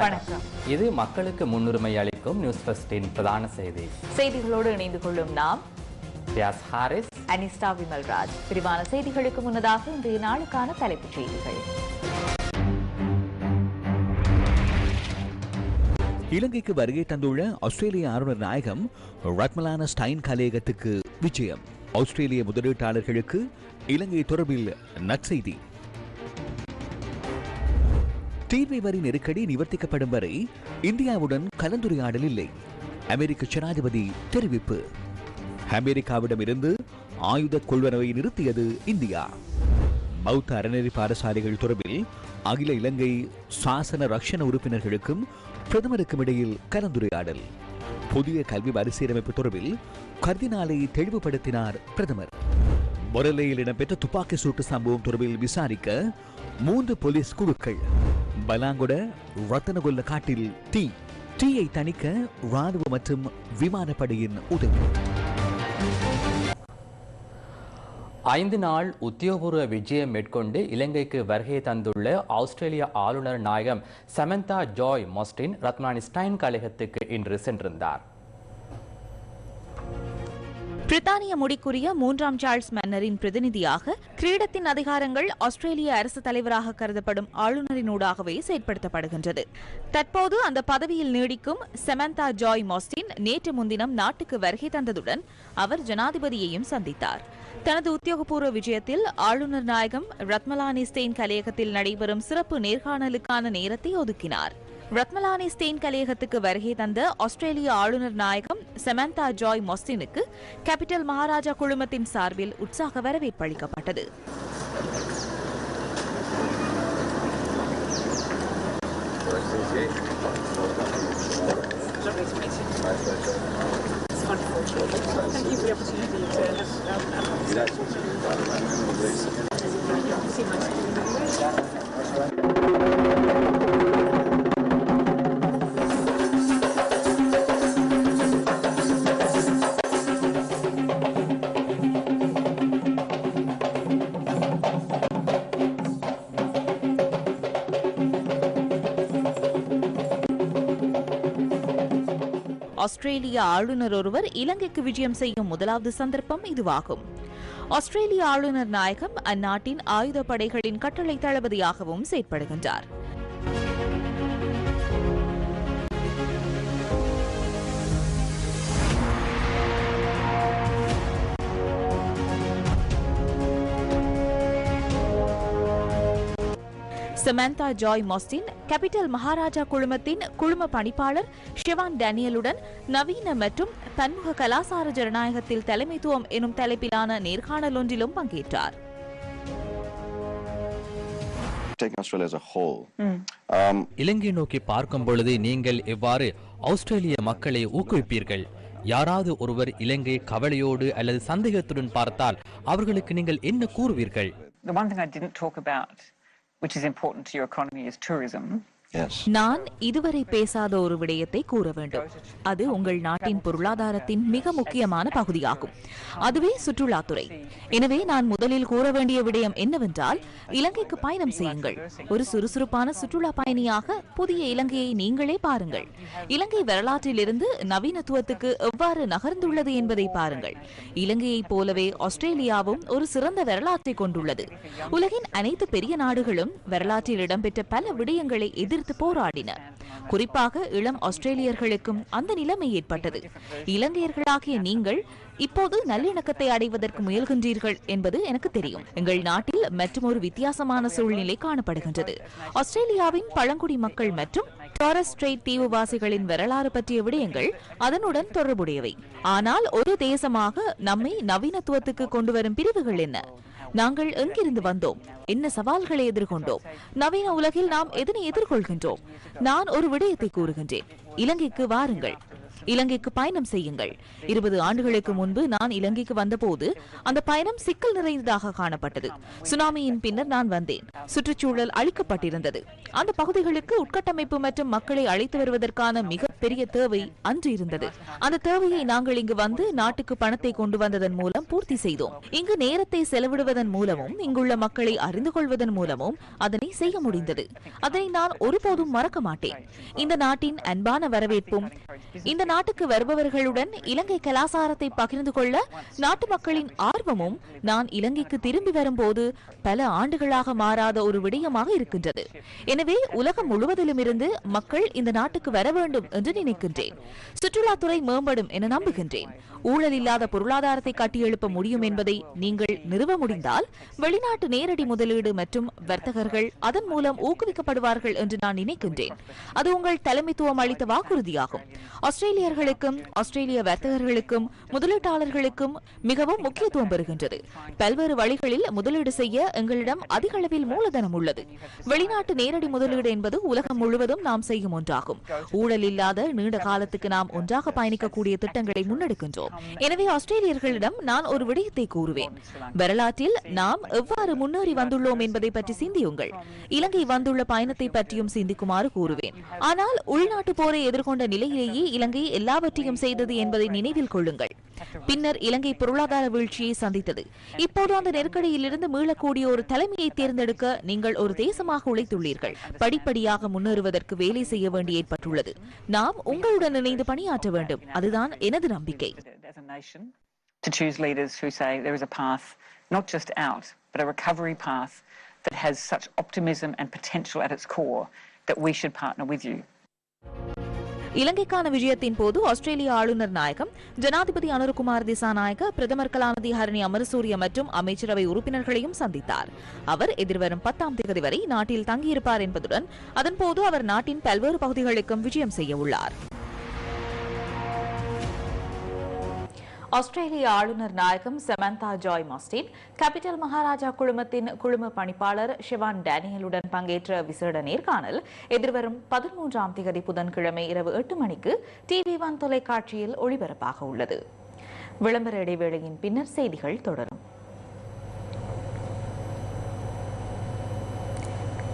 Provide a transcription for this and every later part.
வணக்கம். இது மக்களுக்கு முன்னுரிமை அளிக்கும் நியூஸ் ஃபர்ஸ்டின் பிரதான செய்தி. செய்திகளோடு இணைந்து கொள்ளும் நாம் பியாஸ் ஹாரிஸ். அனிஸ்டா விமல்ராஜ். விரிவான செய்திகளுக்கு முன்னதாக இன்றைய நாளுக்கான தலைப்புச் செய்திகள். இலங்கைக்கு வருகை தந்துள்ள ஆஸ்திரேலிய ஆளுநர் நாயகம் ரத்மலான ஸ்டைன் கலையகத்துக்கு விஜயம். ஆஸ்திரேலிய முதலீட்டாளர்களுக்கு இலங்கை தொடர்பில் நற்செய்தி. தீர்வை வரி நெருக்கடி நிவர்த்திக்கப்படும் வரை இந்தியாவுடன் கலந்துரையாடல் இல்லை. அமெரிக்க ஜனாதிபதி தெரிவிப்பு. அமெரிக்காவிடமிருந்து ஆயுத கொள்வனவை நிறுத்தியது இந்தியா. பௌத்த அறநெறி பாடசாலைகள் தொடர்பில் அகில இலங்கை சாசன ரக்ஷண உறுப்பினர்களுக்கும் பிரதமருக்கும் இடையில் கலந்துரையாடல். புதிய கல்வி மறுசீரமைப்பு தொடர்பில் கர்தினாலை தெளிவுபடுத்தினார் பிரதமர். முரலையில் இடம்பெற்ற துப்பாக்கி சூட்டு சம்பவம் தொடர்பில் விசாரிக்க மூன்று போலீஸ் குழுக்கள் பலாங்குட ரத்தனகுல்ல காட்டில் தீ தீயை தணிக்க ராணுவ மற்றும் விமானப்படையின் உதவி. ஐந்து நாள் உத்தியோகபூர்வ விஜயம் மேற்கொண்டு இலங்கைக்கு வருகை தந்துள்ள ஆஸ்திரேலிய ஆளுநர் நாயகம் சமந்தா ஜாய் மொஸ்டின் ரத்னானி ஸ்டைன் கழகத்துக்கு இன்று சென்றிருந்தார். பிரித்தானிய முடிக்குரிய மூன்றாம் சார்ல்ஸ் மன்னரின் பிரதிநிதியாக கிரீடத்தின் அதிகாரங்கள் ஆஸ்திரேலிய அரசு தலைவராக கருதப்படும் ஆளுநரினூடாகவே செயற்படுத்தப்படுகின்றது. தற்போது அந்த பதவியில் நீடிக்கும் செமந்தா ஜாய் மாஸ்டின் நேற்று முன்தினம் நாட்டுக்கு வருகை தந்ததுடன் அவர் ஜனாதிபதியையும் சந்தித்தார். தனது உத்தியோகபூர்வ விஜயத்தில் ஆளுநர் நாயகம் ரத்மலானி ஸ்டெயின் கலையகத்தில் நடைபெறும் சிறப்பு நேர்காணலுக்கான நேரத்தை ஒதுக்கினார். ரத்மலானி ஸ்டெயின் கலையகத்துக்கு வருகை தந்த ஆஸ்திரேலிய ஆளுநர் நாயகம் செமந்தா ஜாய் மொஸ்டினுக்கு கேபிட்டல் மகாராஜா குழுமத்தின் சார்பில் உற்சாக வரவேற்பு அளிக்கப்பட்டது. ஆஸ்திரேலிய ஆளுநர் ஒருவர் இலங்கைக்கு விஜயம் செய்யும் முதலாவது சந்தர்ப்பம் இதுவாகும். ஆஸ்திரேலிய ஆளுநர் நாயகம் அந்நாட்டின் ஆயுதப்படைகளின் கட்டளை தளபதியாகவும் செயற்படுகின்றார். Samantha Joy Mostyn Capital Maharaja குழுமத்தின் குழும பணிப்பாளர் ஷிவான் டேனியலுடன் நவீன மற்றும் பன்முக கலாசார ஜனநாயகத்தில் தலைமைத்துவம் எனும் தலைப்பிலான நேர்காணல் ஒன்றிலும் பங்கேற்றார் taking Australia as a whole. Um, இலங்கை நோக்கி பார்க்கும் பொழுது நீங்கள் எவ்வாறு ஆஸ்திரேலிய மக்களை ஊக்குவிப்பீர்கள்? யாராவது ஒருவர் இலங்கை கவலையோடு அல்லது சந்தேகத்துடன் பார்த்தால் அவர்களுக்கு நீங்கள் என்ன கூறுவீர்கள்? The one thing I didn't talk about, which is important to your economy, is tourism. நான் இதுவரை பேசாத ஒரு விடயத்தை கூற வேண்டும். அது உங்கள் நாட்டின் பொருளாதாரத்தின் மிக முக்கியமான பகுதியாகும். அதுவே சுற்றுலாத்துறை. எனவே நான் முதலில் கூற வேண்டிய விடயம் என்னவென்றால் இலங்கைக்கு பயணம் செய்யுங்கள். ஒரு சுறுசுறுப்பான சுற்றுலா பயணியாக புதிய இலங்கையை நீங்களே பாருங்கள். இலங்கை வரலாற்றிலிருந்து நவீனத்துவத்துக்கு எவ்வாறு நகர்ந்துள்ளது என்பதை பாருங்கள். இலங்கையைப் போலவே ஆஸ்திரேலியாவும் ஒரு சிறந்த வரலாற்றை கொண்டுள்ளது. உலகின் அனைத்து பெரிய நாடுகளும் வரலாற்றில் இடம்பெற்ற பல விடயங்களை எதிர் எதிர்த்து போராடின. குறிப்பாக இளம் ஆஸ்திரேலியர்களுக்கும் அந்த நிலைமை ஏற்பட்டது. இலங்கையர்களாகிய நீங்கள் இப்போது நல்லிணக்கத்தை அடைவதற்கு முயல்கின்றீர்கள் என்பது எனக்கு தெரியும். எங்கள் நாட்டில் மற்றும் ஒரு வித்தியாசமான சூழ்நிலை காணப்படுகின்றது. ஆஸ்திரேலியாவின் பழங்குடி மக்கள் மற்றும் டாரஸ் ஸ்ட்ரெய்ட் தீவுவாசிகளின் வரலாறு பற்றிய விடயங்கள் அதனுடன் தொடர்புடையவை. ஆனால் ஒரு தேசமாக நம்மை நவீனத்துவத்துக்கு கொண்டு வரும் பிரிவுகள் என்ன? நாங்கள் எங்கிருந்து வந்தோம்? என்ன சவால்களை எதிர்கொண்டோம்? நவீன உலகில் நாம் எதனை எதிர்கொள்கின்றோம்? நான் ஒரு விடயத்தை கூறுகின்றேன். இலங்கைக்கு வாருங்கள். இலங்கைக்கு பயணம் செய்யுங்கள். இருபது ஆண்டுகளுக்கு முன்பு நான் இலங்கைக்கு வந்தபோது அந்த பயணம் சிக்கல் நிறைந்ததாக காணப்பட்டது. சுனாமியின் பின்னர் நான் வந்தேன். சுற்றுச்சூழல் அழிக்கப்பட்டிருந்தது. அந்த பகுதிகளுக்கு உட்கட்டமைப்பு மற்றும் மக்களை அழைத்து வருவதற்கான மிகப்பெரிய தேவை அன்று இருந்தது. அந்த தேவையை நாங்கள் இங்கு வந்து நாட்டுக்கு பணத்தை கொண்டு வந்ததன் மூலம் பூர்த்தி செய்தோம். இங்கு நேரத்தை செலவிடுவதன் மூலமும் இங்குள்ள மக்களை அறிந்து கொள்வதன் மூலமும் அதனை செய்ய முடிந்தது. அதனை நான் ஒருபோதும் மறக்க மாட்டேன். இந்த நாட்டின் அன்பான வரவேற்பும் இந்த நாட்டுக்கு வருபவர்களுடன் இலங்கை கலாசாரத்தை பகிர்ந்து கொள்ள நாட்டு மக்களின் ஆர்வமும் நான் இலங்கைக்கு திரும்பி வரும்போது பல ஆண்டுகளாக மாறாத ஒரு விடயமாக இருக்கின்றது. எனவே உலகம் முழுவதிலும் இருந்து மக்கள் இந்த நாட்டுக்கு வர வேண்டும் என்று நினைக்கின்றேன். சுற்றுலாத்துறை மேம்படும் என நம்புகின்றேன். ஊழல் இல்லாத பொருளாதாரத்தை கட்டியெழுப்ப முடியும் என்பதை நீங்கள் நிறுவ முடிந்தால் வெளிநாட்டு நேரடி முதலீடு மற்றும் வர்த்தகர்கள் அதன் மூலம் ஊக்குவிக்கப்படுவார்கள் என்று நான் நினைக்கின்றேன். அது உங்கள் தலைமைத்துவம் அளித்த வாக்குறுதியாகும். ஆஸ்திரேலிய இந்தியர்களுக்கும் ஆஸ்திரேலிய வர்த்தகர்களுக்கும் முதலீட்டாளர்களுக்கும் மிகவும் முக்கியத்துவம் பெறுகின்றது. பல்வேறு வழிகளில் முதலீடு செய்ய எங்களிடம் அதிக அளவில் மூலதனம் உள்ளது. வெளிநாட்டு நேரடி முதலீடு என்பது உலகம் முழுவதும் நாம் செய்யும் ஒன்றாகும். ஊழல் இல்லாத நீண்ட காலத்துக்கு நாம் ஒன்றாக பயணிக்கக்கூடிய திட்டங்களை முன்னெடுக்கின்றோம். எனவே ஆஸ்திரேலியர்களிடம் நான் ஒரு விடயத்தை கூறுவேன். வரலாற்றில் நாம் எவ்வாறு முன்னேறி வந்துள்ளோம் என்பதை பற்றி சிந்தியுங்கள். இலங்கை வந்துள்ள பயணத்தை பற்றியும் சிந்திக்குமாறு கூறுவேன். ஆனால் உள்நாட்டு போரை எதிர்கொண்ட நிலையிலேயே இலங்கை எல்லாவற்றையும் செய்தது என்பதை நினைவில் கொள்ளுங்கள். பின்னர் இலங்கை பொருளாதார வீழ்ச்சியை சந்தித்தது. இப்போது அந்த நெருக்கடியிலிருந்து மீளக்கூடிய ஒரு தலைமையை தேர்ந்தெடுக்க நீங்கள் ஒரு தேசமாக உழைத்துள்ளீர்கள். படிப்படியாக முன்னேறுவதற்கு வேலை செய்ய வேண்டி ஏற்பட்டுள்ளது. நாம் உங்களுடன் இணைந்து பணியாற்ற வேண்டும். அதுதான் எனது நம்பிக்கை. To choose leaders who say there is a path, not just out, but a recovery path that has such optimism and potential at its core that we should partner with you. இலங்கைக்கான விஜயத்தின் போது ஆஸ்திரேலிய ஆளுநர் நாயகம் ஜனாதிபதி அனுருகுமார் திசாநாயக பிரதமர் கலாநிதி ஹரணி அமரசூரிய மற்றும் அமைச்சரவை உறுப்பினர்களையும் சந்தித்தார். அவர் எதிர்வரும் பத்தாம் தேதி வரை நாட்டில் தங்கியிருப்பார் என்பதுடன் அதன்போது அவர் நாட்டின் பல்வேறு பகுதிகளுக்கும் விஜயம் செய்ய உள்ளார். ஆஸ்திரேலிய ஆளுநர் நாயகம் Samantha Joy Mostyn capital Maharaja குழுமத்தின் குழும பணிப்பாளர் ஷிவான் டேனியலுடன் பங்கேற்ற விசேட நேர்காணல் எதிர்வரும் பதிமூன்றாம் திகதி புதன்கிழமை இரவு எட்டு மணிக்கு டிவி ஒன் தொலைக்காட்சியில் ஒளிபரப்பாக உள்ளது. விளம்பர இடைவேளையின் பின்னர் செய்திகள் தொடரும்.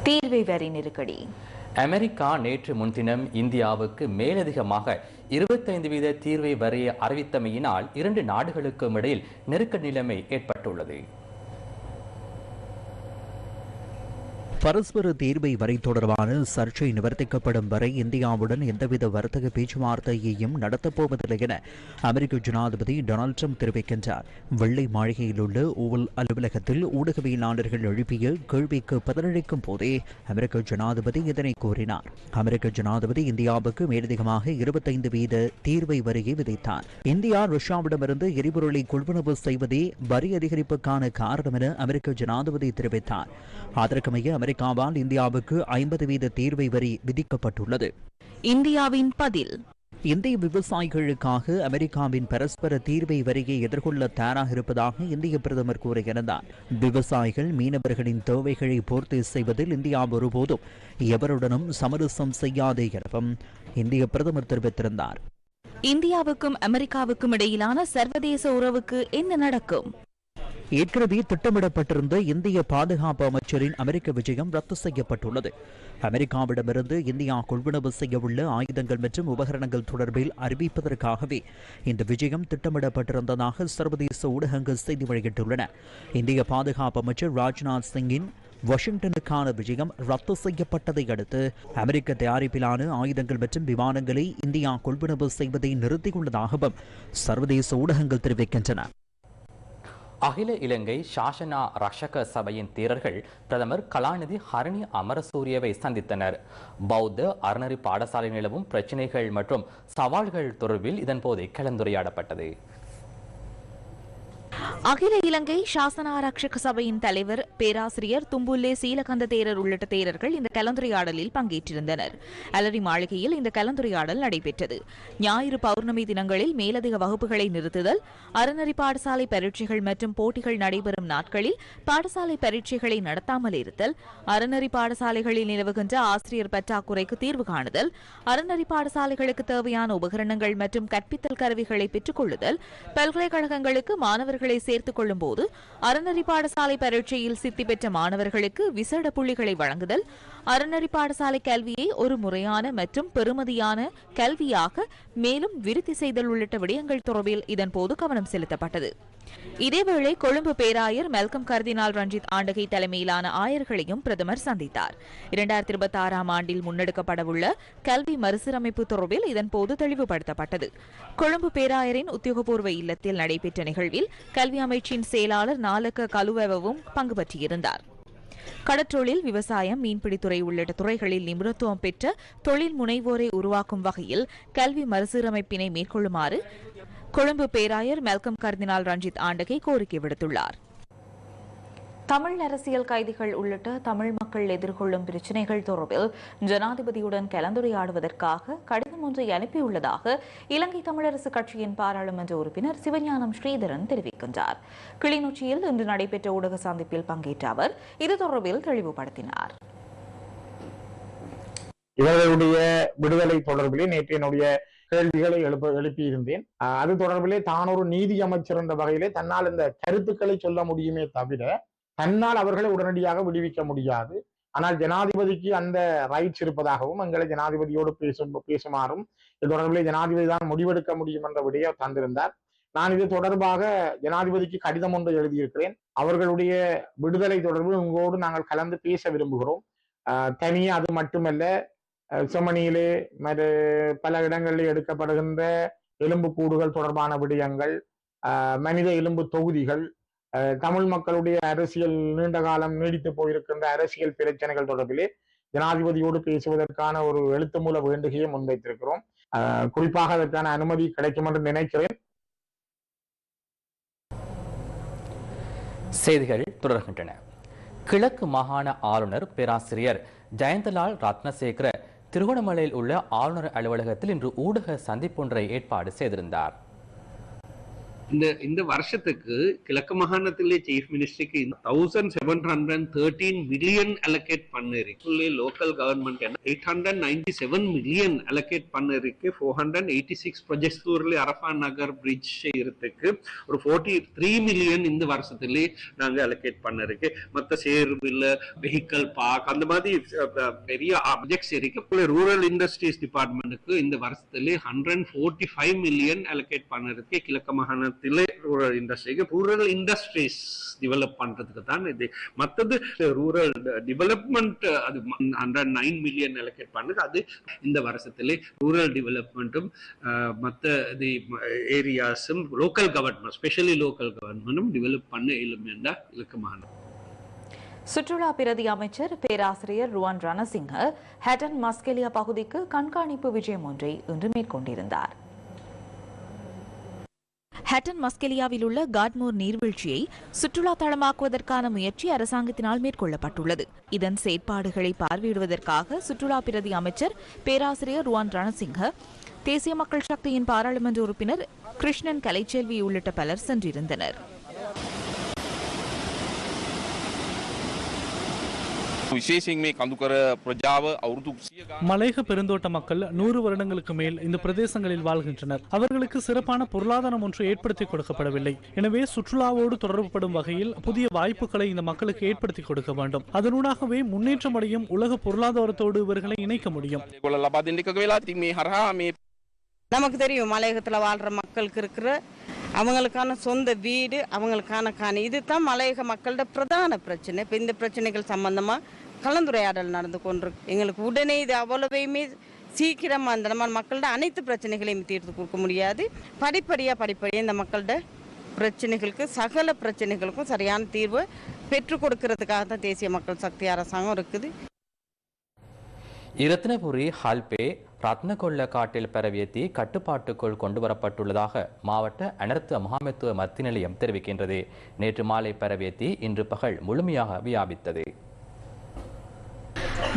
தீர்வை வரி நெருக்கடி. அமெரிக்கா நேற்று முன்தினம் இந்தியாவுக்கு மேலதிகமாக இருபத்தைந்து வீத தீர்வை வரைய அறிவித்தமையினால் இரண்டு நாடுகளுக்கும் இடையில் நெருக்க நிலைமை ஏற்பட்டுள்ளது. பரஸ்பர தீர்வை வரை தொடர்பான சர்ச்சை நிவர்த்திக்கப்படும் வரை இந்தியாவுடன் எந்தவித வர்த்தக பேச்சுவார்த்தையையும் நடத்தப்போவதில்லை என அமெரிக்க ஜனாதிபதி டொனால்டு ட்ரம்ப் தெரிவிக்கின்றார். வெள்ளை மாளிகையில் உள்ள ஊவல் அலுவலகத்தில் ஊடகவியலாளர்கள் எழுப்பிய கேள்விக்கு பதிலளிக்கும் போதே அமெரிக்க ஜனாதிபதி இதனை கூறினார். அமெரிக்க ஜனாதிபதி இந்தியாவுக்கு மேலதிகமாக இருபத்தைந்து வீத தீர்வை வரியை விதித்தார். இந்தியா ரஷ்யாவிடமிருந்து எரிபொருளை கொள்வனவு செய்வதே வரி அதிகரிப்புக்கான காரணம் என அமெரிக்க ஜனாதிபதி தெரிவித்தார். அதற்கமைய அமெரிக்காவால் இந்தியாவுக்கு ஐம்பது வீத தீர்வை வரி விதிக்கப்பட்டுள்ளது. இந்தியாவின் பதில். இந்திய விவசாயிகளுக்காக அமெரிக்காவின் பரஸ்பர தீர்வை வரியை எதிர்கொள்ள தயாராக இருப்பதாக இந்திய பிரதமர் கூறியிருந்தார் விவசாயிகள் மீனவர்களின் தேவைகளை பூர்த்தி செய்வதில் இந்தியா ஒருபோதும் எவருடனும் சமரசம் செய்யாது எனவும் இந்திய பிரதமர் தெரிவித்திருந்தார். இந்தியாவுக்கும் அமெரிக்காவுக்கும் இடையிலான சர்வதேச உறவுக்கு என்ன நடக்கும்? ஏற்கனவே திட்டமிடப்பட்டிருந்த இந்திய பாதுகாப்பு அமைச்சரின் அமெரிக்க விஜயம் ரத்து செய்யப்பட்டுள்ளது. அமெரிக்காவிடமிருந்து இந்தியா கொள்வனவு செய்யவுள்ள ஆயுதங்கள் மற்றும் உபகரணங்கள் தொடர்பில் அறிவிப்பதற்காகவே இந்த விஜயம் திட்டமிடப்பட்டிருந்ததாக சர்வதேச ஊடகங்கள் செய்தி வெளியிட்டுள்ளன. இந்திய பாதுகாப்பு அமைச்சர் ராஜ்நாத் சிங்கின் வாஷிங்டனுக்கான விஜயம் ரத்து செய்யப்பட்டதை அடுத்து அமெரிக்க தயாரிப்பிலான ஆயுதங்கள் மற்றும் விமானங்களை இந்தியா கொள்வனவு செய்வதை நிறுத்தியுள்ளதாகவும் சர்வதேச ஊடகங்கள் தெரிவிக்கின்றன. அகில இலங்கை சாசனா ரஷக சபையின் தீரர்கள் பிரதமர் கலாநிதி ஹரணி அமரசூரியவை சந்தித்தனர். பௌத்த அறநறி பாடசாலை நிலவும் பிரச்சினைகள் மற்றும் சவால்கள் தொடர்பில் இதன்போது கலந்துரையாடப்பட்டது. அகில இலங்கை சாசன ஆரக்ஷக சபையின் தலைவர் பேராசிரியர் தும்புல்லே சீலகந்த தேரர் உள்ளிட்ட தேரர்கள் இந்த கலந்துரையாடலில் பங்கேற்றிருந்தனர். அலரி மாளிகையில் இந்த கலந்துரையாடல் நடைபெற்றது. ஞாயிறு பௌர்ணமி தினங்களில் மேலதிக வகுப்புகளை நிறுத்துதல் அறநெறி பாடசாலை பரீட்சைகள் மற்றும் போட்டிகள் நடைபெறும் நாட்களில் பாடசாலை பரீட்சைகளை நடத்தாமல் இருத்தல் அறநெறி பாடசாலைகளில் நிலவுகின்ற ஆசிரியர் பற்றாக்குறைக்கு தீர்வு காணுதல் அறநெறி பாடசாலைகளுக்கு தேவையான உபகரணங்கள் மற்றும் கற்பித்தல் கருவிகளை பெற்றுக் கொள்ளுதல் பல்கலைக்கழகங்களுக்கு மாணவர்களை சேர்த்துக் கொள்ளும் போது அறநெறி பாடசாலை பரீட்சையில் சித்தி பெற்ற மாணவர்களுக்கு விசேட புள்ளிகளை வழங்குதல். அறநெறி பாடசாலை கல்வியை ஒரு முறையான மற்றும் பெறுமதியான கல்வியாக மேலும் விருத்தி செய்தல் உள்ளிட்ட விடயங்கள் தொடர்பில் இதன்போது கவனம் செலுத்தப்பட்டது. இதேவேளை கொழும்பு பேராயர் மெல்கம் கர்தினால் ரஞ்சித் ஆண்டகை தலைமையிலான ஆயர்களையும் பிரதமர் சந்தித்தார். இரண்டாயிரத்தி இருபத்தி ஆறாம் ஆண்டில் முன்னெடுக்கப்படவுள்ள கல்வி மறுசீரமைப்பு தொடர்பில் இதன்போது தெளிவுபடுத்தப்பட்டது. கொழும்பு பேராயரின் உத்தியோகபூர்வ இல்லத்தில் நடைபெற்ற நிகழ்வில் கல்வி அமைச்சின் செயலாளர் நாலக்க கலுவவும் பங்கு பற்றியிருந்தார் கடற்றொழில் விவசாயம் மீன்பிடித்துறை உள்ளிட்ட துறைகளில் நிபுணத்துவம் பெற்ற தொழில் முனைவோரை உருவாக்கும் வகையில் கல்வி மறுசீரமைப்பினை மேற்கொள்ளுமாறு கொழும்பு பேராயர் மெல்கம் கர்தினால் ரஞ்சித் ஆண்டகை கோரிக்கை விடுத்துள்ளார். தமிழ் அரசியல் கைதிகள் உள்ளிட்ட தமிழ் மக்கள் எதிர்கொள்ளும் பிரச்சினைகள் தொடர்பில் ஜனாதிபதியுடன் கலந்துரையாடுவதற்காக கடிதம் ஒன்றை அனுப்பியுள்ளதாக இலங்கை தமிழரசு கட்சியின் பாராளுமன்ற உறுப்பினர் சிவஞானம் ஸ்ரீதரன் தெரிவிக்கின்றார். கிளிநொச்சியில் இன்று நடைபெற்ற ஊடக சந்திப்பில் பங்கேற்ற அவர் இது தொடர்பில் தெளிவுபடுத்தினார். இவர்களுடைய விடுதலை தொடர்பிலே நேற்று என்னுடைய கேள்விகளை எழுப்ப எழுப்பியிருந்தேன். அது தொடர்பிலே தான் ஒரு நீதி அமைச்சர் என்ற வகையிலே தன்னால் இந்த கருத்துக்களை சொல்ல முடியுமே தவிர தன்னால் அவர்களை உடனடியாக விடுவிக்க முடியாது. ஆனால் ஜனாதிபதிக்கு அந்த ரைட்ஸ் இருப்பதாகவும் எங்களை ஜனாதிபதியோடு பேசும் பேசுமாறும் இது தொடர்பிலே ஜனாதிபதி தான் முடிவெடுக்க முடியும் என்ற விடைய தந்திருந்தார். நான் இது தொடர்பாக ஜனாதிபதிக்கு கடிதம் ஒன்று எழுதியிருக்கிறேன். அவர்களுடைய விடுதலை தொடர்பு உங்களோடு நாங்கள் கலந்து பேச விரும்புகிறோம். தனியே அது மட்டுமல்ல அஹ் மறு பல இடங்களில் எடுக்கப்படுகின்ற எலும்பு கூடுகள் தொடர்பான விடயங்கள் மனித எலும்பு தொகுதிகள் தமிழ் மக்களுடைய அரசியல் நீண்ட காலம் நீடித்து போயிருக்கின்ற அரசியல் பிரச்சனைகள் தொடர்பிலே ஜனாதிபதியோடு பேசுவதற்கான ஒரு எழுத்து மூல வேண்டுகையை முன்வைத்திருக்கிறோம். அஹ் குறிப்பாக அதற்கான அனுமதி கிடைக்கும் என்று நினைக்கிறேன். செய்திகள் தொடர்கின்றன. கிழக்கு மாகாண ஆளுநர் பேராசிரியர் ஜெயந்தலால் ரத்னசேகர திருகோணமலையில் உள்ள ஆளுநர் அலுவலகத்தில் இன்று ஊடக சந்திப்பொன்றை ஏற்பாடு செய்திருந்தார். இந்த இந்த வருஷத்துக்கு கிழக்கு மாகாணத்திலே chief மினிஸ்டருக்கு thousand seven hundred thirteen million allocate பண்ணிருக்கு. Local government eight hundred ninety seven million allocate பண்ணிருக்கு. Four hundred eighty six projects ஊர்ல அரஃபா நகர் பிரிட்ஜ் செய்யறதுக்கு ஒரு ஃபோர்ட்டி த்ரீ மில்லியன் இந்த வருஷத்திலே நாங்கள் அலோகேட் பண்ணிருக்கு. மற்ற சேர்வில் வெஹிக்கல் பார்க் அந்த மாதிரி பெரிய ஆப்ஜெக்ட்ஸ் இருக்கு. ரூரல் இண்டஸ்ட்ரீஸ் டிபார்ட்மெண்ட்டுக்கு இந்த வருஷத்துலேயே hundred forty five million allocate பண்ணிருக்கு. கிழக்கு மாகாண ரூரல் இண்டஸ்ட்ரிக்கு ரூரல் இண்டஸ்ட்ரீஸ் டெவலப் பண்றதுக்கு தான் இது. மற்றது ரூரல் டெவலப்மெண்ட் அது ஹண்ட்ரட் நைன் மில்லியன் அலோகேட் பண்ணுது. அது இந்த வருஷத்திலே ரூரல் டெவலப்மெண்ட்டும் மற்ற இது ஏரியாஸும் லோக்கல் கவர்மெண்ட் ஸ்பெஷலி லோக்கல் கவர்மெண்ட்டும் டெவலப் பண்ண இயலும் என்ற இலக்கமானது சுற்றுலா பிரதி அமைச்சர் பேராசிரியர் ருவான் ரணசிங்க ஹேட்டன் மஸ்கெலியா பகுதிக்கு கண்காணிப்பு விஜயம் ஒன்றை இன்று மேற்கொண்டிருந்தார். ஹேட்டன் மஸ்கெலியாவில் உள்ள காட்மோர் நீர்வீழ்ச்சியை சுற்றுலா தளமாக்குவதற்கான முயற்சி அரசாங்கத்தினால் மேற்கொள்ளப்பட்டுள்ளது. இதன் செயற்பாடுகளை பார்வையிடுவதற்காக சுற்றுலா பிரதி அமைச்சர் பேராசிரியர் ருவான் ரணசிங்க தேசிய மக்கள் சக்தியின் பாராளுமன்ற உறுப்பினர் கிருஷ்ணன் கலைச்செல்வி உள்ளிட்ட பலர் சென்றிருந்தனர். மலேக பெருந்தோட்ட மக்கள் நூறு வருடங்களுக்கு மேல் இந்த பிரதேசங்களில் வாழ்கின்றனர். அவர்களுக்கு சிறப்பான பொருளாதாரம் ஒன்று ஏற்படுத்தி கொடுக்கப்படவில்லை. எனவே சுற்றுலாவோடு தொடர்புபடும் வகையில் புதிய வாய்ப்புகளை இந்த மக்களுக்கு ஏற்படுத்தி கொடுக்க வேண்டும். அதனூடாகவே முன்னேற்றம் அடையும் உலக பொருளாதாரத்தோடு இவர்களை இணைக்க முடியும். நமக்கு தெரியும் மலையகத்தில் வாழ்ற மக்களுக்கு இருக்கிற அவங்களுக்கான சொந்த வீடு அவங்களுக்கான காணி. இதுதான் மலையக மக்களோட பிரதான பிரச்சனை. இப்போ இந்த பிரச்சனைகள் சம்பந்தமாக கலந்துரையாடல் நடந்து கொண்டிருக்கு எங்களுக்கு உடனே இது அவ்வளவையுமே சீக்கிரமாக அந்த நம்ம மக்களோட அனைத்து பிரச்சனைகளையும் தீர்த்து கொடுக்க முடியாது. படிப்படியாக படிப்படியாக இந்த மக்களோட பிரச்சனைகளுக்கு சகல பிரச்சனைகளுக்கும் சரியான தீர்வு பெற்றுக் கொடுக்கறதுக்காக தான் தேசிய மக்கள் சக்தி அரசாங்கம் இருக்குது. இரத்னபுரி ஹால்பே ரத்னகொள்ள காட்டில் பரவிய தீ கட்டுப்பாட்டுக்குள் கொண்டுவரப்பட்டுள்ளதாக மாவட்ட அனர்த்த முகாமைத்துவ மத்திய நிலையம் தெரிவிக்கின்றது. நேற்று மாலை பரவிய தீ இன்று பகல் முழுமையாக வியாபித்தது.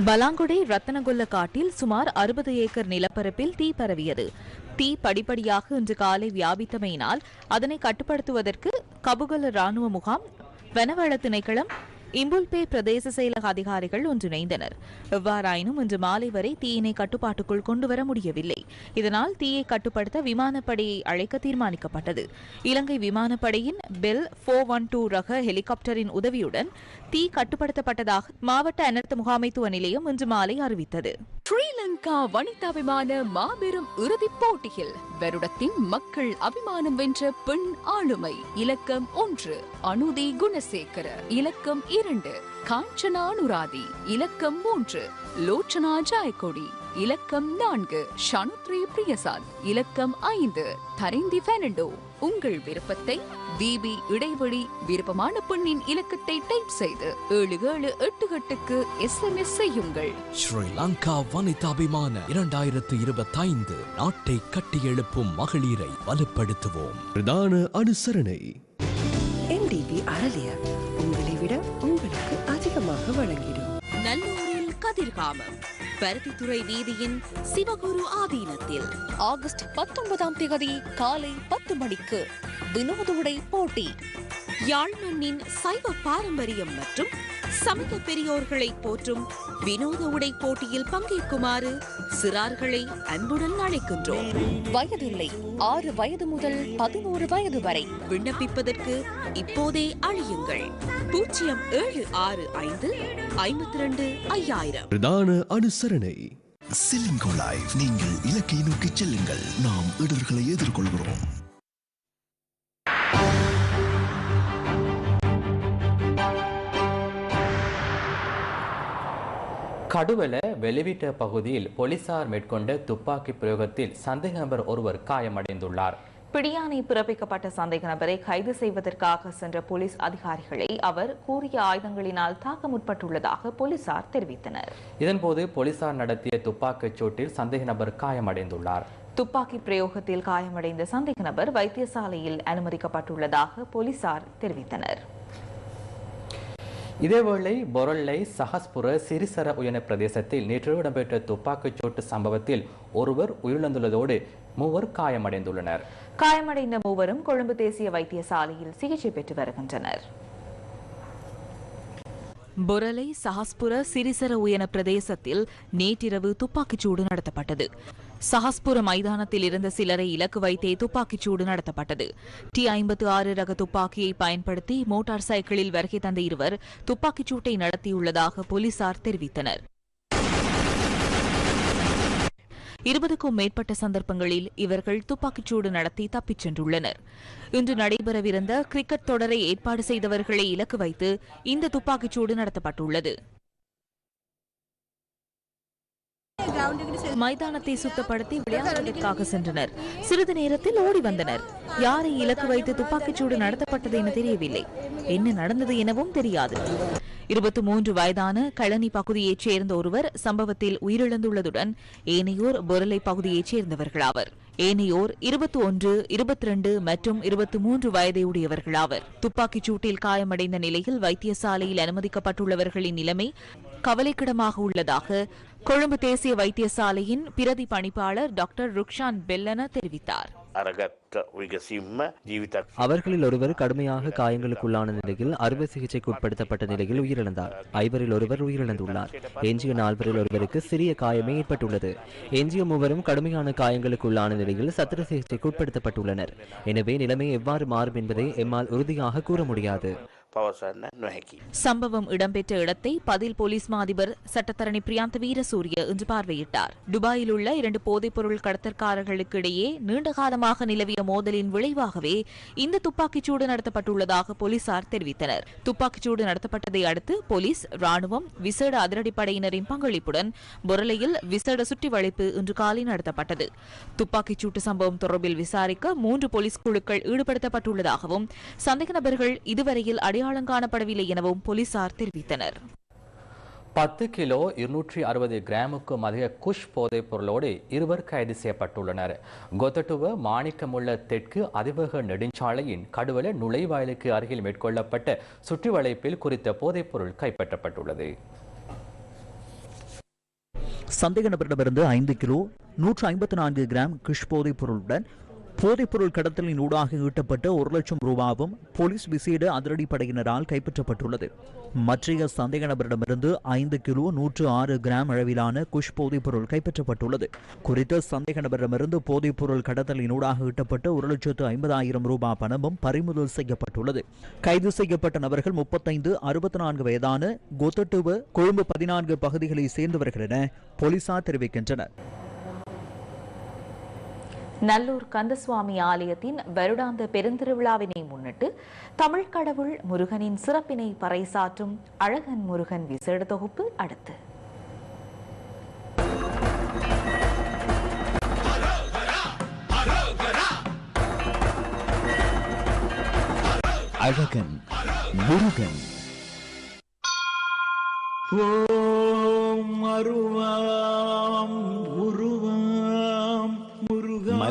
பலாங்குடி ரத்தனகொல்ல காட்டில் சுமார் அறுபது ஏக்கர் நிலப்பரப்பில் தீ பரவியது. தீ படிப்படியாக இன்று காலை வியாபித்தமையினால் அதனை கட்டுப்படுத்துவதற்கு கபுகல ராணுவ முகாம் வனவள திணைக்களம் இம்புல்பே பிரதேச செயலக அதிகாரிகள் ஒன்றிணைந்தனர். எவ்வாறாயினும் இன்று மாலை வரை தீயினை கட்டுப்பாட்டுக்குள் கொண்டுவர முடியவில்லை. இதனால் தீயை கட்டுப்படுத்த விமானப்படையை அழைக்க தீர்மானிக்கப்பட்டது. இலங்கை விமானப்படையின் பெல் ஃபோர் ஒன் டூ ரக ஹெலிகாப்டரின் உதவியுடன் தீ கட்டுப்படுத்தப்பட்டதாக மாவட்ட அனர்த்த முகாமைத்துவ நிலையம் இன்று மாலை அறிவித்தது. ஸ்ரீலங்கா வனிதாபிமான மாபெரும் இறுதிப் போட்டியில் வருடத்தின் மக்கள் அபிமானம் வென்ற பெண் ஆளுமை இலக்கம் ஒன்று அனுதி குணசேகர இலக்கம் இரண்டு காஞ்சனா அனுராதி இலக்கம் மூன்று லோச்சனா ஜாயக்கொடி இலக்கம் நான்கு ஷனுத்ரி பிரியசாத் இலக்கம் ஐந்து தரிந்தி பெர்னாண்டோ உங்கள் விருப்பத்தை பிபி இடைவெளி விருப்பமான பெண்ணின் இலக்கத்தை டைப் செய்து ஏழு ஏழு எட்டு எட்டுக்கு எஸ்எம்எஸ் செய்யுங்கள். ஸ்ரீலங்கா வனிதாபிமான இரண்டாயிரத்து இருபத்தைந்து நாட்டை கட்டியெழுப்பும் மகளிரை வலுப்படுத்துவோம். பிரதான அனுசரணை. எம்டிபி அறலிய உங்களை விட உங்களுக்கு அதிகமாக வழங்கிடும். நல்லூரில் கதிர்காமம் பருத்தித்துறை வீதியின் சிவகுரு ஆதீனத்தில். ஆகஸ்ட் பத்தொன்பதாம் தேதி காலை பத்து மணிக்கு வினோத உடை போட்டி. யாழ் மண்ணின் சைவ பாரம்பரியம் மற்றும் சமய பெரியோர்களை போற்றும் வினோத உடை போட்டியில் பங்கேற்குமாறு சிறார்களை அன்புடன் அழைக்கின்றோம். வயதில்லை ஆறு வயது முதல் பதினோரு வயது வரை விண்ணப்பிப்பதற்கு இப்போதே அழியுங்கள். பூஜ்ஜியம் ஏழு ஆறு ஐந்து ஐம்பத்தி ரெண்டு ஐயாயிரம். பிரதான அனுசரணை. சிலிங்கோ லைஃப் நீங்கள் இலக்கை நோக்கி செல்லுங்கள். நாம் இடர்களை எதிர்கொள்கிறோம். கடுவல வெளிவிட்ட பகுதியில் போலீசார் மேற்கொண்ட துப்பாக்கி பிரயோகத்தில் சந்தேக நபர் ஒருவர் காயமடைந்துள்ளார். பிடியாணை பிறப்பிக்கப்பட்ட சந்தேக நபரை கைது செய்வதற்காக சென்ற போலீஸ் அதிகாரிகளை அவர் கூறிய ஆயுதங்களினால் தாக்க முற்பட்டுள்ளதாக போலீசார் தெரிவித்தனர். இதன்போது போலீசார் நடத்திய துப்பாக்கிச் சூட்டில் சந்தேக நபர் காயமடைந்துள்ளார். துப்பாக்கி பிரயோகத்தில் காயமடைந்த சந்தேக நபர் வைத்தியசாலையில் அனுமதிக்கப்பட்டுள்ளதாக போலீசார் தெரிவித்தனர். இதேவேளை பொருளை சஹஸ்புர சிறிசர உயன பிரதேசத்தில் நேற்று இடம்பெற்ற துப்பாக்கிச் சூட்டு சம்பவத்தில் ஒருவர் உயிரிழந்துள்ளதோடு மூவர் காயமடைந்துள்ளனர். காயமடைந்த மூவரும் கொழும்பு தேசிய வைத்தியசாலையில் சிகிச்சை பெற்று வருகின்றனர். பொரலை சஹஸ்புர சிறிசர உயன பிரதேசத்தில் நேற்றிரவு துப்பாக்கிச்சூடு நடத்தப்பட்டது. சஹாஸ்புர மைதானத்தில் இருந்த சிலரை இலக்கு வைத்தே துப்பாக்கிச்சூடு நடத்தப்பட்டது. டி ஐம்பத்து ஆறு ரக துப்பாக்கியை பயன்படுத்தி மோட்டார் சைக்கிளில் வருகை தந்த இருவர் துப்பாக்கிச்சூட்டை நடத்தியுள்ளதாக போலீசார் தெரிவித்தனர். இருபதுக்கும் மேற்பட்ட சந்தர்ப்பங்களில் இவர்கள் துப்பாக்கிச்சூடு நடத்தி தப்பிச் சென்றுள்ளனர். இன்று நடைபெறவிருந்த கிரிக்கெட் தொடரை ஏற்பாடு செய்தவர்களை இலக்கு வைத்து இந்த துப்பாக்கிச்சூடு நடத்தப்பட்டுள்ளது. மைதானத்தை சுத்தப்படுத்தி விளையாடுவதற்காக சென்றனர். சிறிது நேரத்தில் ஓடி வந்தனர். யாரை இலக்கு வைத்து துப்பாக்கிச்சூடு நடத்தப்பட்டது என தெரியவில்லை. என்ன நடந்தது எனவும் தெரியாது. இருபத்தி மூன்று வயதான களனி பகுதியைச் சேர்ந்த ஒருவர் சம்பவத்தில் உயிரிழந்துள்ளதுடன் ஏனையோர் பொருளை பகுதியைச் சேர்ந்தவர்களாவர் ஏனையோர் இருபத்தி ஒன்று இருபத்தி ரெண்டு மற்றும் இருபத்தி மூன்று வயதையுடையவர்களாவர் துப்பாக்கிச் சூட்டில் காயமடைந்த நிலையில் வைத்தியசாலையில் அனுமதிக்கப்பட்டுள்ளவர்களின் நிலைமை கவலைக்கிடமாக உள்ளதாக கொழும்பு தேசிய வைத்தியசாலையின் பிரதி பணிப்பாளர் டாக்டர் ருக்ஷான் பெல்லன தெரிவித்தார். அவர்களில் ஒருவர் கடுமையாக காயங்களுக்குள்ளான நிலையில் அறுவை சிகிச்சைக்கு உட்படுத்தப்பட்ட நிலையில் உயிரிழந்தார். ஐவரில் ஒருவர் உயிரிழந்துள்ளார். எஞ்சிய நால்வரில் ஒருவருக்கு சிறிய காயமே ஏற்பட்டுள்ளது. எஞ்சிய மூவரும் கடுமையான காயங்களுக்குள்ளான நிலையில் சத்திர சிகிச்சைக்கு உட்படுத்தப்பட்டுள்ளனர். எனவே நிலைமை எவ்வாறு மாறும் என்பதை எம்மால் உறுதியாக கூற முடியாது. පවසන්න නොහැකි. சம்பவம் இடம்பெற்ற இடத்தை பதில் போலீஸ் மாதிபர் சட்டத்தரணி பிரியாந்த வீரசூரிய இன்று பார்வையிட்டார் துபாயில் உள்ள இரண்டு போதைப்பொருள் கடத்தற்காரர்களுக்கு இடையே நீண்ட காலமாக நிலவிய மோதலின் விளைவாகவே இந்த துப்பாக்கிச்சூடு நடத்தப்பட்டுள்ளதாக போலீசார் தெரிவித்தனர் துப்பாக்கிச்சூடு நடத்தப்பட்டதை அடுத்து போலீஸ் ராணுவம் விசேட அதிரடிப்படையினரின் பங்களிப்புடன் பொருளையில் விசேட சுற்றி வளைப்பு இன்று காலை நடத்தப்பட்டது துப்பாக்கிச்சூட்டு சம்பவம் தொடர்பில் விசாரிக்க மூன்று போலீஸ் குழுக்கள் ஈடுபடுத்தப்பட்டுள்ளதாகவும் சந்தேக நபர்கள் இதுவரையில் அடையாளம் காணப்படவில்லை எனவும் போலீசார் தெரிவித்தனர். பத்து கிலோ இருநூற்றி அறுபது கிராமுக்கும் அதிக குஷ் போதைப் பொருளோடு இருவர் கைது செய்யப்பட்டுள்ளனர். கொத்தட்டுவ மாணிக்கமுள்ள தெற்கு அதிவேக நெடுஞ்சாலையின் கடுவல நுழைவாயிலுக்கு அருகில் மேற்கொள்ளப்பட்ட சுற்றிவளைப்பில் குறித்த போதைப் பொருள் கைப்பற்றப்பட்டுள்ளது. சந்தேக நபரிடமிருந்து ஐந்து கிலோ நூற்று ஐம்பத்தி நான்கு கிராம் கிஷ் போதைப் பொருளுடன் போதைப்பொருள் கடத்தலின் ஊடாக ஈட்டப்பட்ட ஒரு லட்சம் ரூபாவும் போலீஸ் விசேட அதிரடிப்படையினரால் கைப்பற்றப்பட்டுள்ளது. மற்றைய சந்தேக நபரிடமிருந்து ஐந்து கிலோ நூற்று ஆறு கிராம் அளவிலான குஷ் போதைப்பொருள் கைப்பற்றப்பட்டுள்ளது. குறித்த சந்தேக நபரிடமிருந்து போதைப்பொருள் கடத்தலின் ஊடாக ஈட்டப்பட்ட ஒரு லட்சத்து ஐம்பதாயிரம் ரூபாய் பணமும் பறிமுதல் செய்யப்பட்டுள்ளது. கைது செய்யப்பட்ட நபர்கள் முப்பத்தைந்து அறுபத்தி நான்கு வயதான கொத்தட்டுவ கொழும்பு பதினான்கு பகுதிகளை சேர்ந்தவர்கள் என போலீசார் தெரிவிக்கின்றனர். நல்லூர் கந்தசுவாமி ஆலயத்தின் வருடாந்த பெருந்திருவிழாவினை முன்னிட்டு தமிழ் கடவுள் முருகனின் சிறப்பினை பறைசாற்றும் அழகன் முருகன் விசேட தொகுப்பு அடுத்து. அழகன் முருகன். ஓம் அருவாம்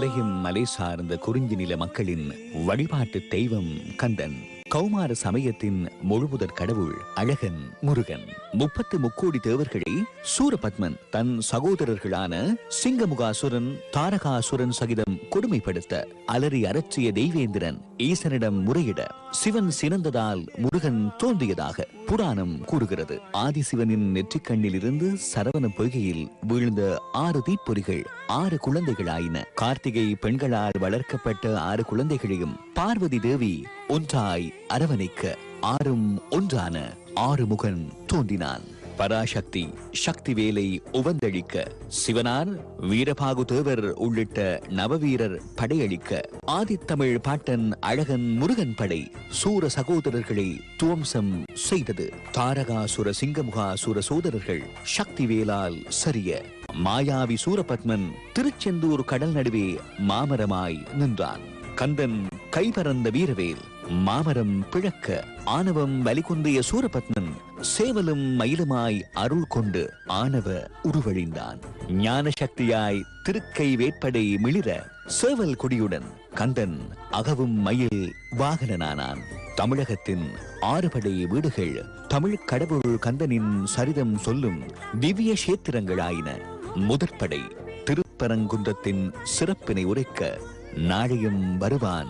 மலையும் மலை சார்ந்த குறிஞ்சி நில மக்களின் வழிபாட்டு தெய்வம் கந்தன். கௌமார சமயத்தின் முழுமுதற் கடவுள் அழகன் முருகன். முப்பத்து முக்கோடி தேவர்களை சூரபத்மன் தன் சகோதரர்களான சிங்கமுகாசுரன் தாரகாசுரன் சகிதம் கொடுமைப்படுத்த அலறி அரற்றிய தெய்வேந்திரன் ஈசனிடம் முறையிட சிவன் சினந்ததால் முருகன் தோன்றியதாக புராணம் கூறுகிறது. ஆதிசிவனின் நெற்றிக்கண்ணில் இருந்து சரவண பொய்கையில் வீழ்ந்த ஆறு தீப்பொறிகள் ஆறு குழந்தைகளாயின. கார்த்திகை பெண்களால் வளர்க்கப்பட்ட ஆறு குழந்தைகளையும் பார்வதி தேவி ஒன்றாய் அரவணைக்க ஆறும் ஒன்றான ஆறுமுகன் தோன்றினான். பராசக்தி சக்தி வேலை உவந்தளிக்க சிவனார் வீரபாகு தேவர் உள்ளிட்ட நவவீரர் படையளிக்க ஆதித்தமிழ் பாட்டன் அழகன் முருகன் படை சூர சகோதரர்களை துவம்சம் செய்தது. தாரகாசுர சிங்கமுகாசுர சோதரர்கள் சக்தி வேலால் சரிய மாயாவி சூரபத்மன் திருச்செந்தூர் கடல் நடுவே மாமரமாய் நின்றான். கந்தன் கைபரந்த வீரவேல் மாமரம் பிழக்க ஆணவம் வலிகுந்திய சூரபத்மன் சேவலும் மயிலுமாய் அருள் கொண்டு ஆணவ உருவழிந்தான். ஞான சக்தியாய் திருக்கை வேட்படை மிளிர சேவல் கொடியுடன் கந்தன் அகவும் மயில் வாகனனானான். தமிழகத்தின் ஆறுபடை வீடுகள் தமிழ் கடவுள் கந்தனின் சரிதம் சொல்லும் திவ்ய சேத்திரங்களாயின முதற்படை திருப்பரங்குன்றத்தின் சிறப்பினை உரைக்க நாளையும் வருவான்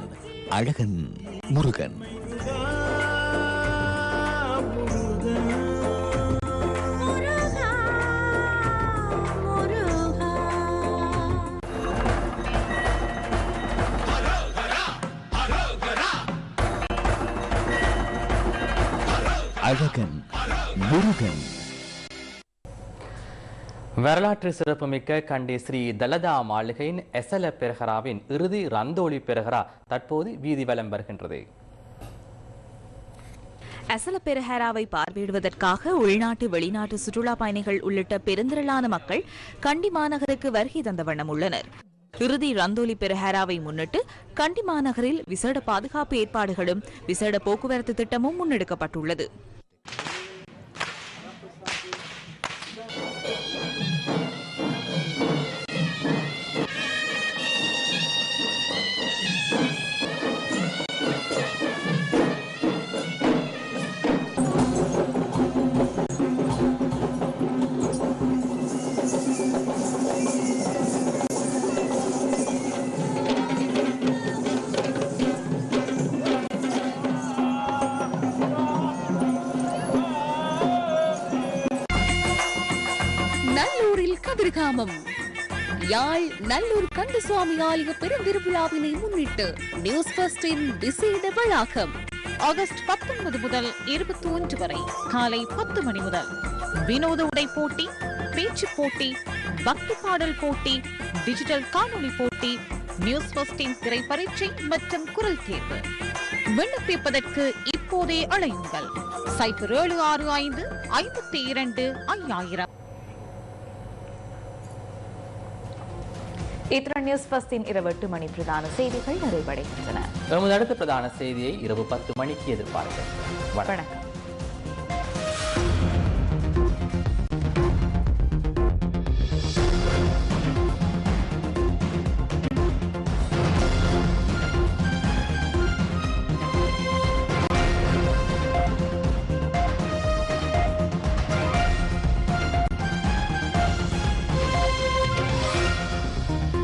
அழகன் முருகன். அழகன் முருகன். வரலாற்று சிறப்புமிக்க கண்டி ஸ்ரீ தலதா மாளிகையின் எசல பெருகராவின் இறுதி ரந்தோலி பெருகரா தற்போது வீதி வலம் வருகின்றது அசல பெருஹராவை பார்வையிடுவதற்காக உள்நாட்டு வெளிநாட்டு சுற்றுலா பயணிகள் உள்ளிட்ட பெருந்திரளான மக்கள் கண்டி மாநகருக்கு வருகை தந்த வண்ணம் உள்ளனர். இறுதி ரந்தோலி பெருஹராவை முன்னிட்டு கண்டி மாநகரில் விசேட பாதுகாப்பு ஏற்பாடுகளும் விசேட போக்குவரத்து திட்டமும் முன்னெடுக்கப்பட்டுள்ளது. நல்லூர் கந்தசுவாமி ஆலய பெருந்திருவிழாவினை முன்னிட்டு நியூஸ் பஸ்டின் விசேட வளாகம். ஆகஸ்ட் பத்தொன்பது முதல் இருபத்தி ஒன்று வரை காலை பத்து மணி முதல் வினோத உடை போட்டி பேச்சு போட்டி பக்தி பாடல் போட்டி டிஜிட்டல் காணொலி போட்டி நியூஸ் ஃபர்ஸ்டின் திரை பரீட்சை மற்றும் குரல் தேர்வு. விண்ணப்பிப்பதற்கு இப்போதே அழையுங்கள். சைபர் ஏழு ஆறு ஐந்து ஐம்பத்தி இரண்டு ஐயாயிரம். இத்துடன் நியூஸ் ஃபர்ஸ்டின் இரவு எட்டு மணி பிரதான செய்திகள் நிறைவடைகின்றன. எமது அடுத்த பிரதான செய்தியை இரவு பத்து மணிக்கு எதிர்பார்க்கிறேன் வணக்கம். வணக்கம்.